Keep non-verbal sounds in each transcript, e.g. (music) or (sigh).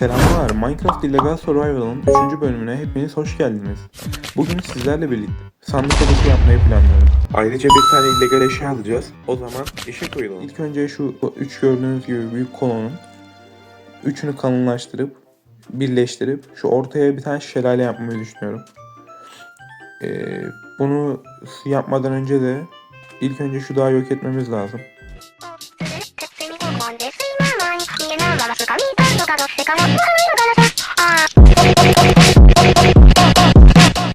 Selamlar, Minecraft Illegal Survival'ın 3. bölümüne hepiniz hoş geldiniz. Bugün sizlerle birlikte sandık adası yapmayı planlıyorum. Ayrıca bir tane illegal eşya alacağız. O zaman işe koyulalım. İlk önce şu 3 gördüğünüz gibi büyük kolonun üçünü kalınlaştırıp, birleştirip şu ortaya bir tane şelale yapmayı düşünüyorum. Ee, bunu yapmadan önce de ilk önce şu dağı yok etmemiz lazım.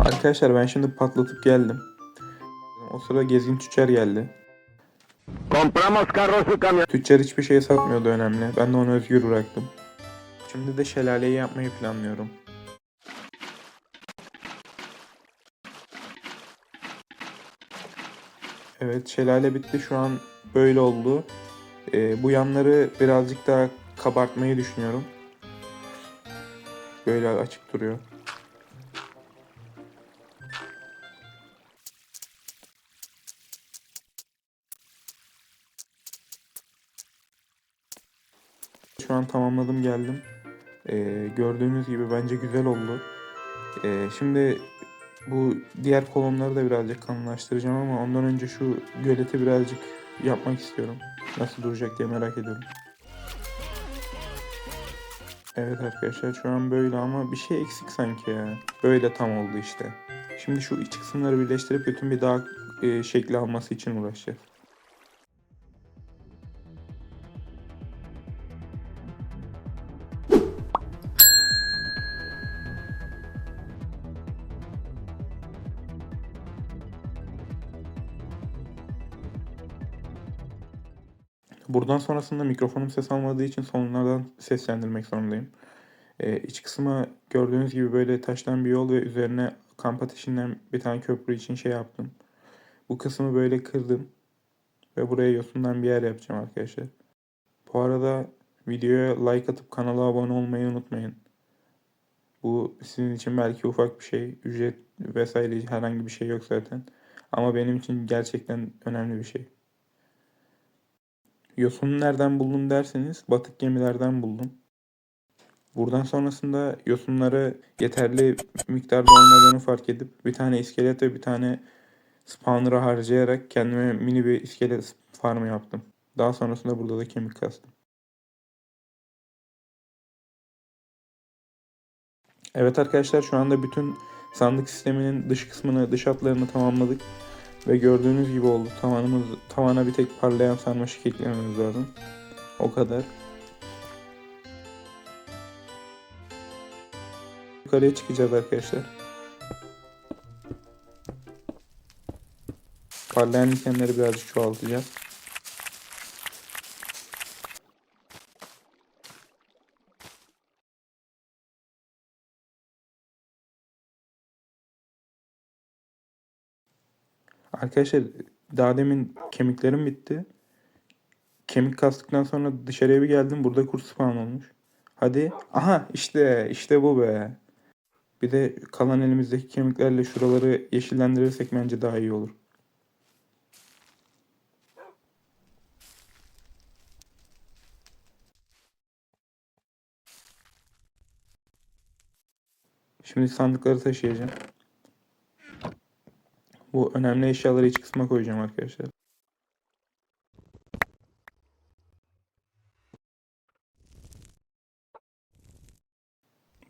Arkadaşlar ben şimdi patlatıp geldim. O sırada gezgin tüccar geldi. Tüccar hiçbir şey satmıyordu önemli. Ben de onu özgür bıraktım. Şimdi de şelaleyi yapmayı planlıyorum. Evet şelale bitti şu an böyle oldu. Ee, bu yanları birazcık daha kabartmayı düşünüyorum. Böyle açık duruyor. Şu an tamamladım geldim. Ee, gördüğünüz gibi bence güzel oldu. Ee, şimdi bu diğer kolonları da birazcık kalınlaştıracağım ama ondan önce şu göleti birazcık yapmak istiyorum. Nasıl duracak diye merak ediyorum. Evet arkadaşlar şu an böyle ama bir şey eksik sanki ya. Böyle tam oldu işte. Şimdi şu iç kısımları birleştirip bütün bir dağ e, şekli alması için uğraşacağız. Buradan sonrasında mikrofonum ses almadığı için sonlardan seslendirmek zorundayım. Ee, iç kısma gördüğünüz gibi böyle taştan bir yol ve üzerine kamp ateşinden bir tane köprü için şey yaptım. Bu kısmı böyle kırdım. Ve buraya yosundan bir yer yapacağım arkadaşlar. Bu arada videoya like atıp kanala abone olmayı unutmayın. Bu sizin için belki ufak bir şey. Ücret vesaire herhangi bir şey yok zaten. Ama benim için gerçekten önemli bir şey. Yosunu nereden buldum derseniz batık gemilerden buldum. Buradan sonrasında yosunları yeterli miktarda olmadığını fark edip bir tane iskelet ve bir tane spawner'ı harcayarak kendime mini bir iskelet farmı yaptım. Daha sonrasında burada da kemik kastım. Evet arkadaşlar şu anda bütün sandık sisteminin dış kısmını, dış hatlarını tamamladık. Ve gördüğünüz gibi oldu. Tavanımız, tavana bir tek parlayan sarmaşık eklememiz lazım. O kadar. Yukarıya çıkacağız arkadaşlar. Parlayan dikenleri birazcık çoğaltacağız. Arkadaşlar daha demin kemiklerim bitti. Kemik kastıktan sonra dışarıya bir geldim. Burada kurt spawn olmuş. Hadi. Aha işte işte bu be. Bir de kalan elimizdeki kemiklerle şuraları yeşillendirirsek bence daha iyi olur. Şimdi sandıkları taşıyacağım. Bu önemli eşyaları iç kısma koyacağım arkadaşlar.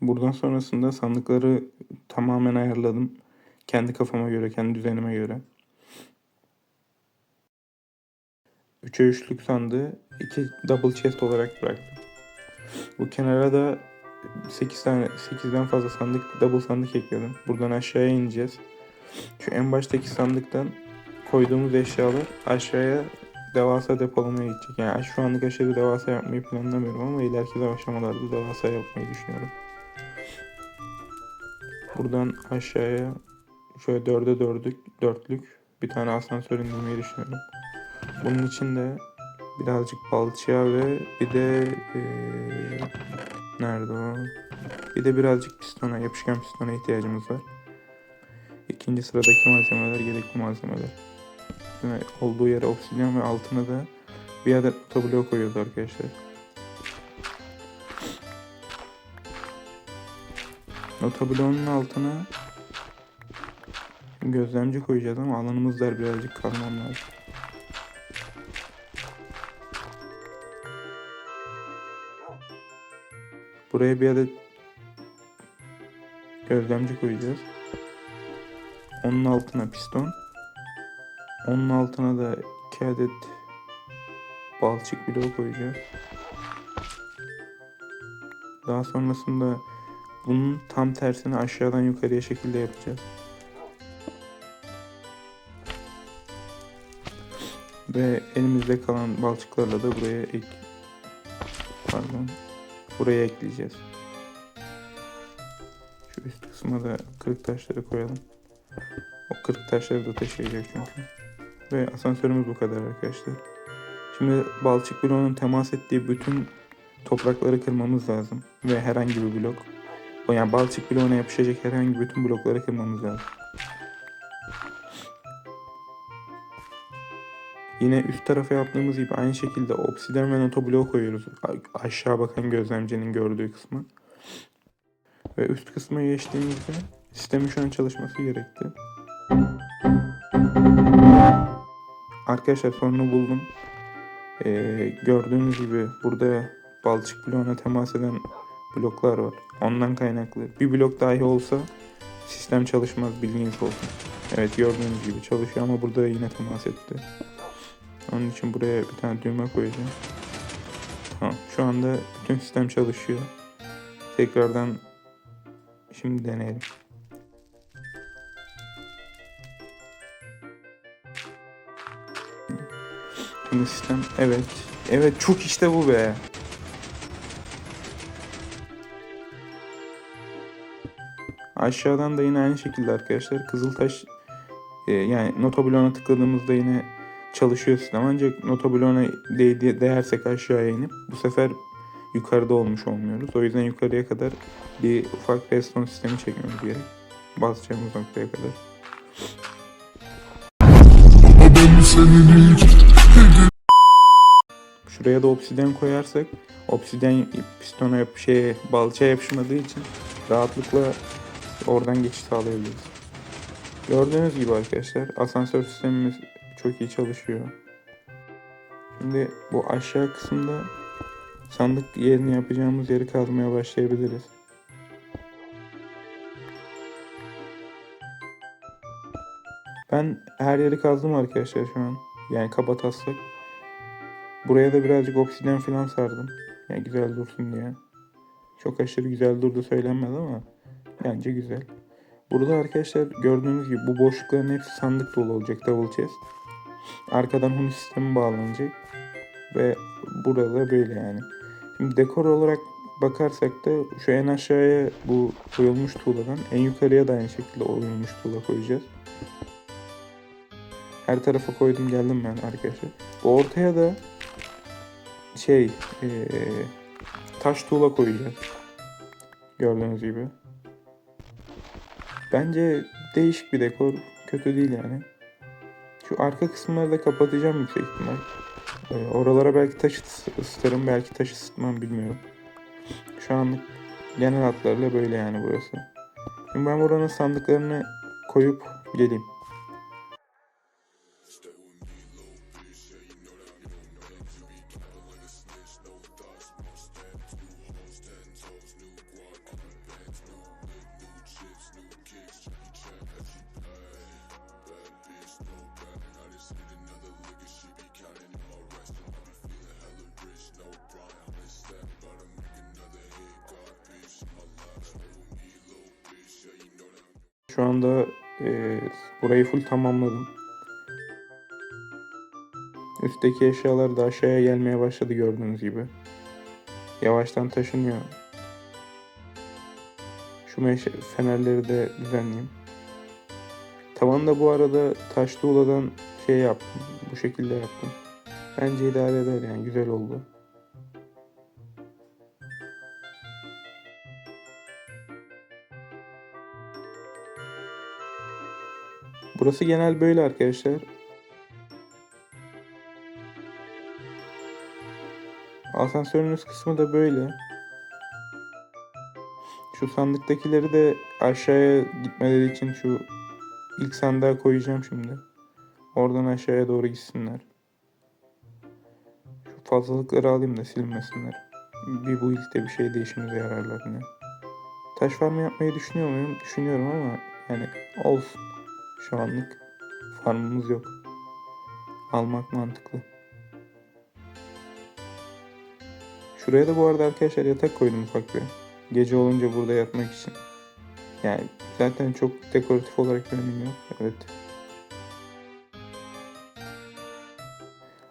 Buradan sonrasında sandıkları tamamen ayarladım. Kendi kafama göre, kendi düzenime göre. 3'e 3'lük sandığı 2 double chest olarak bıraktım. Bu kenara da 8 tane 8'den fazla sandık double sandık ekledim. Buradan aşağıya ineceğiz. Şu en baştaki sandıktan koyduğumuz eşyalar aşağıya devasa depolamaya gidecek. Yani şu anlık aşırı devasa yapmayı planlamıyorum ama ileriki aşamalarda devasa yapmayı düşünüyorum. Buradan aşağıya şöyle dörde dördlük, dörtlük bir tane asansör indirmeyi düşünüyorum. Bunun için de birazcık balçığa ve bir de eee, nerede o? Bir de birazcık pistona, yapışkan pistona ihtiyacımız var. İkinci sıradaki malzemeler gerekli malzemeler. Yani olduğu yere obsidyen ve altına da bir adet tablo koyuyoruz arkadaşlar. Notobloğunun altına gözlemci koyacağız ama alanımız dar birazcık kalmam lazım. Buraya bir adet gözlemci koyacağız. Onun altına piston. Onun altına da iki adet balçık bloğu koyacağız. Daha sonrasında bunun tam tersini aşağıdan yukarıya şekilde yapacağız. Ve elimizde kalan balçıklarla da buraya ek pardon buraya ekleyeceğiz. Şu üst kısma da kırık taşları koyalım. O kırık taşları da taşıyacak çünkü. Ve asansörümüz bu kadar arkadaşlar. Şimdi balçık bloğunun temas ettiği bütün toprakları kırmamız lazım. Ve herhangi bir blok. O yani balçık bloğuna yapışacak herhangi bütün blokları kırmamız lazım. Yine üst tarafa yaptığımız gibi aynı şekilde obsiden ve noto bloğu koyuyoruz. Aşağı bakan gözlemcinin gördüğü kısmı. Ve üst kısma geçtiğimizde sistemin şu an çalışması gerekti. Arkadaşlar sorunu buldum. Ee, gördüğünüz gibi burada balçık bloğuna temas eden bloklar var. Ondan kaynaklı. Bir blok dahi olsa sistem çalışmaz bilginiz olsun. Evet gördüğünüz gibi çalışıyor ama burada yine temas etti. Onun için buraya bir tane düğme koyacağım. Tamam şu anda bütün sistem çalışıyor. Tekrardan şimdi deneyelim. Şimdi sistem evet. Evet çok işte bu be. Aşağıdan da yine aynı şekilde arkadaşlar Kızıltaş e, yani notobloğuna tıkladığımızda yine çalışıyor sistem ancak notobloğuna değdi, değersek aşağıya inip bu sefer yukarıda olmuş olmuyoruz. O yüzden yukarıya kadar bir ufak redstone sistemi çekmemiz gerek. Basacağımız noktaya kadar. Şuraya da obsidyen koyarsak obsidyen pistona yap şeye balçaya yapışmadığı için rahatlıkla oradan geçiş sağlayabiliriz. Gördüğünüz gibi arkadaşlar asansör sistemimiz çok iyi çalışıyor. Şimdi bu aşağı kısımda sandık yerini yapacağımız yeri kazmaya başlayabiliriz. Ben her yeri kazdım arkadaşlar şu an. Yani kaba taslak. Buraya da birazcık obsidyen falan sardım. Yani güzel dursun diye. Çok aşırı güzel durdu söylenmez ama bence güzel. Burada arkadaşlar gördüğünüz gibi bu boşlukların hepsi sandık dolu olacak double chest. Arkadan huni sistemi bağlanacak. Ve burada böyle yani. Şimdi dekor olarak bakarsak da şu en aşağıya bu oyulmuş tuğladan en yukarıya da aynı şekilde oyulmuş tuğla koyacağız. Her tarafa koydum geldim ben arkadaşlar. Bu ortaya da şey eee, taş tuğla koyacağız. Gördüğünüz gibi. Bence değişik bir dekor. Kötü değil yani. Şu arka kısımları da kapatacağım yüksek ihtimal. Ee, oralara belki taş ıs- ısıtırım, belki taş ısıtmam bilmiyorum. Şu anlık genel hatlarıyla böyle yani burası. Şimdi ben buranın sandıklarını koyup geleyim. Şu anda e, burayı full tamamladım. Üstteki eşyalar da aşağıya gelmeye başladı gördüğünüz gibi. Yavaştan taşınıyor. Şu fenerleri de düzenleyeyim. Tavanı da bu arada taş tuğladan şey yaptım. Bu şekilde yaptım. Bence idare eder yani güzel oldu. Burası genel böyle arkadaşlar. Asansörün üst kısmı da böyle. Şu sandıktakileri de aşağıya gitmeleri için şu ilk sandığa koyacağım şimdi. Oradan aşağıya doğru gitsinler. Şu fazlalıkları alayım da silinmesinler. Bir bu ilkte bir şey de işimize yararlar yine. Taş farmı yapmayı düşünüyor muyum? Düşünüyorum ama yani olsun. Şu anlık farmımız yok. Almak mantıklı. Şuraya da bu arada arkadaşlar yatak koydum ufak bir. Gece olunca burada yatmak için. Yani zaten çok dekoratif olarak bir önemi yok. Evet.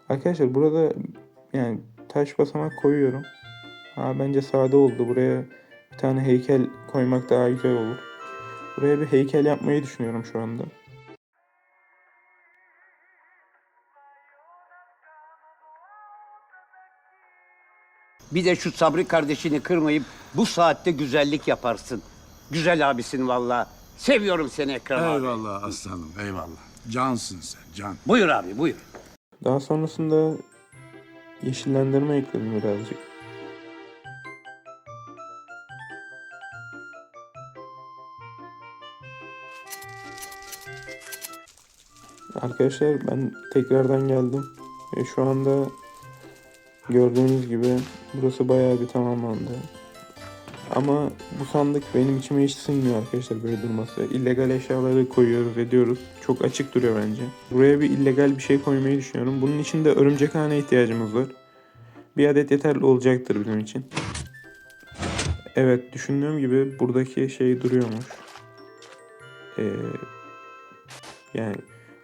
Arkadaşlar burada yani taş basamak koyuyorum. Ha, bence sade oldu. Buraya bir tane heykel koymak daha güzel olur. Buraya bir heykel yapmayı düşünüyorum şu anda. Bir de şu Sabri kardeşini kırmayıp bu saatte güzellik yaparsın. Güzel abisin valla. Seviyorum seni Ekrem abi. Eyvallah aslanım eyvallah. Cansın sen can. Buyur abi buyur. Daha sonrasında yeşillendirme ekledim birazcık. Arkadaşlar ben tekrardan geldim ve şu anda gördüğünüz gibi burası bayağı bir tamamlandı. Ama bu sandık benim içime hiç sinmiyor arkadaşlar böyle durması. İllegal eşyaları koyuyoruz ediyoruz. Çok açık duruyor bence. Buraya bir illegal bir şey koymayı düşünüyorum. Bunun için de örümcekhane ihtiyacımız var. Bir adet yeterli olacaktır bizim için. Evet düşündüğüm gibi buradaki şey duruyormuş. Ee, yani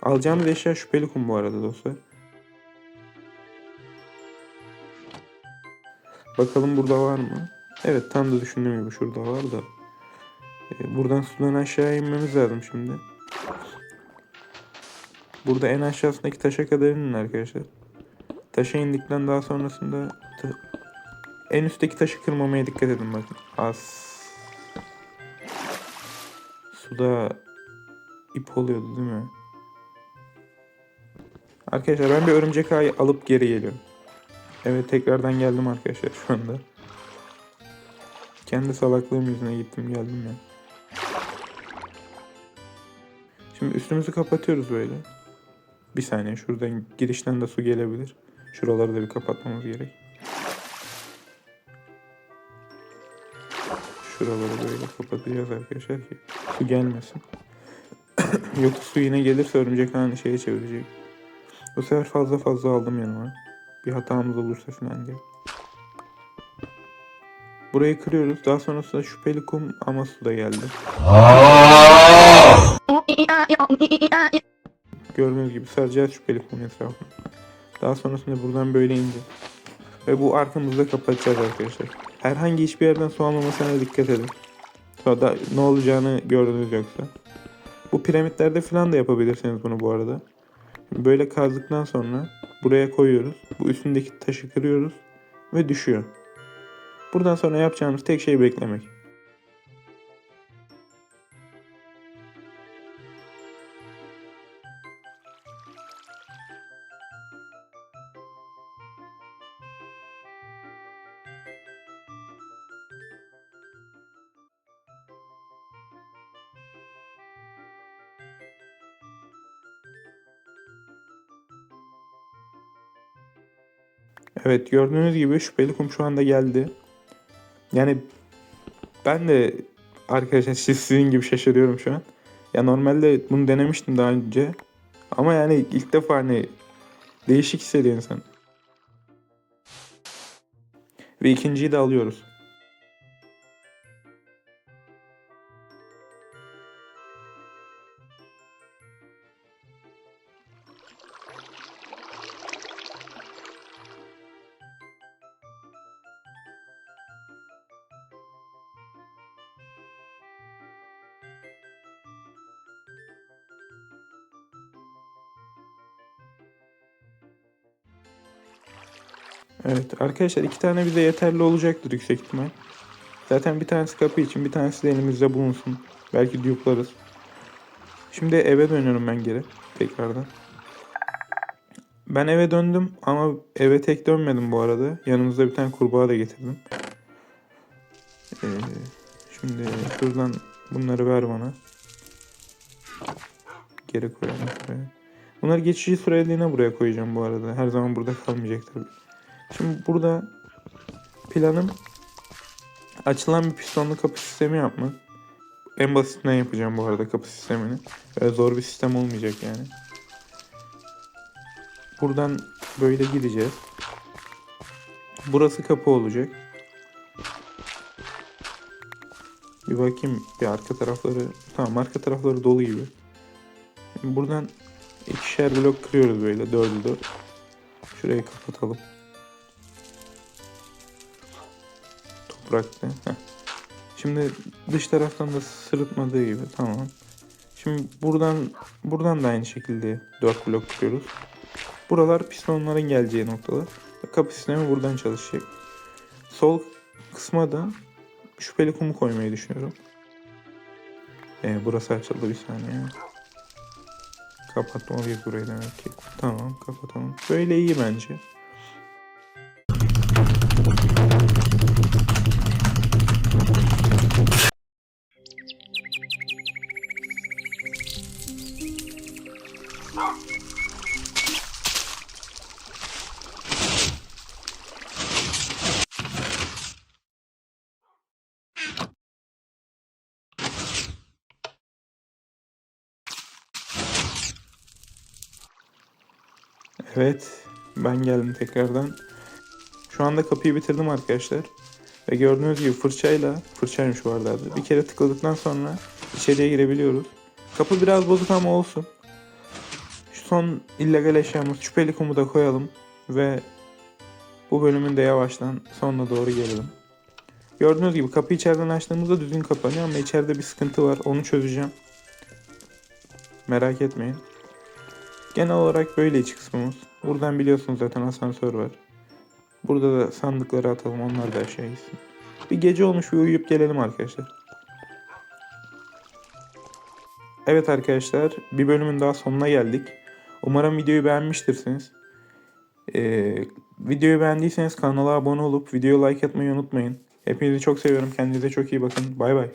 alacağımız eşya şüpheli kum bu arada dostlar. Bakalım burada var mı? Evet tam da düşündüğüm gibi şurada var da. Ee, buradan sudan aşağı inmemiz lazım şimdi. Burada en aşağısındaki taşa kadar inin arkadaşlar. Taşa indikten daha sonrasında ta- en üstteki taşı kırmamaya dikkat edin bakın. Az. Suda ip oluyordu değil mi? Arkadaşlar ben bir örümcek ağı alıp geri geliyorum. Evet tekrardan geldim arkadaşlar şu anda. Kendi salaklığım yüzüne gittim geldim ya. Şimdi üstümüzü kapatıyoruz böyle. Bir saniye şuradan girişten de su gelebilir. Şuraları da bir kapatmamız gerek. Şuraları böyle kapatacağız arkadaşlar ki su gelmesin. (coughs) Yoksa su yine gelirse örümcek ağını şeye çevirecek. Bu sefer fazla fazla aldım yanıma. Bir hatamız olursa falan diye. Burayı kırıyoruz. Daha sonrasında şüpheli kum ama su da geldi. Gördüğünüz gibi saracağız şüpheli kum etrafını. Daha sonrasında buradan böyle indi. Ve bu arkamızda kapatacağız arkadaşlar. Herhangi hiçbir yerden su almamasına dikkat edin. Sonra da ne olacağını gördünüz yoksa. Bu piramitlerde falan da yapabilirsiniz bunu bu arada. Böyle kazdıktan sonra buraya koyuyoruz. Bu üstündeki taşı kırıyoruz ve düşüyor. Buradan sonra yapacağımız tek şey beklemek. Evet gördüğünüz gibi şüpheli kum şu anda geldi. Yani ben de arkadaşlar siz sizin gibi şaşırıyorum şu an. Ya normalde bunu denemiştim daha önce. Ama yani ilk defa hani değişik hissediyor insan. Ve ikinciyi de alıyoruz. Evet arkadaşlar iki tane bize yeterli olacaktır yüksek ihtimal. Zaten bir tanesi kapı için bir tanesi de elimizde bulunsun. Belki duplarız. Şimdi eve dönüyorum ben geri tekrardan. Ben eve döndüm ama eve tek dönmedim bu arada. Yanımızda bir tane kurbağa da getirdim. Ee, Şimdi şuradan bunları ver bana. Geri koyalım buraya. Bunları geçici süreliğine buraya koyacağım bu arada. Her zaman burada kalmayacak tabii. Şimdi burada planım açılan bir pistonlu kapı sistemi yapmak. En basitinden yapacağım bu arada kapı sistemini. Böyle zor bir sistem olmayacak yani. Buradan böyle gideceğiz. Burası kapı olacak. Bir bakayım bir arka tarafları. Tamam arka tarafları dolu gibi. Buradan ikişer blok kırıyoruz böyle dördü dört. Şurayı kapatalım. Toprakta. Heh. Şimdi dış taraftan da sırıtmadığı gibi tamam. Şimdi buradan buradan da aynı şekilde 4 blok kırıyoruz. Buralar pistonların geleceği noktalar. Kapı sistemi buradan çalışacak. Sol kısma da şüpheli kumu koymayı düşünüyorum. Ee, burası açıldı bir saniye. Kapatmalıyız burayı demek ki. Tamam kapatalım. Böyle iyi bence. Evet, ben geldim tekrardan. Şu anda kapıyı bitirdim arkadaşlar. Ve gördüğünüz gibi fırçayla, fırçaymış bu arada adı. Bir kere tıkladıktan sonra içeriye girebiliyoruz. Kapı biraz bozuk ama olsun. Şu son illegal eşyamız şüpheli kumu da koyalım. Ve bu bölümün de yavaştan sonuna doğru gelelim. Gördüğünüz gibi kapı içeriden açtığımızda düzgün kapanıyor ama içeride bir sıkıntı var. Onu çözeceğim. Merak etmeyin. Genel olarak böyle iç kısmımız. Buradan biliyorsunuz zaten asansör var. Burada da sandıkları atalım onlar da aşağı gitsin. Bir gece olmuş bir uyuyup gelelim arkadaşlar. Evet arkadaşlar bir bölümün daha sonuna geldik. Umarım videoyu beğenmiştirsiniz. Ee, videoyu beğendiyseniz kanala abone olup videoya like atmayı unutmayın. Hepinizi çok seviyorum. Kendinize çok iyi bakın. Bay bay.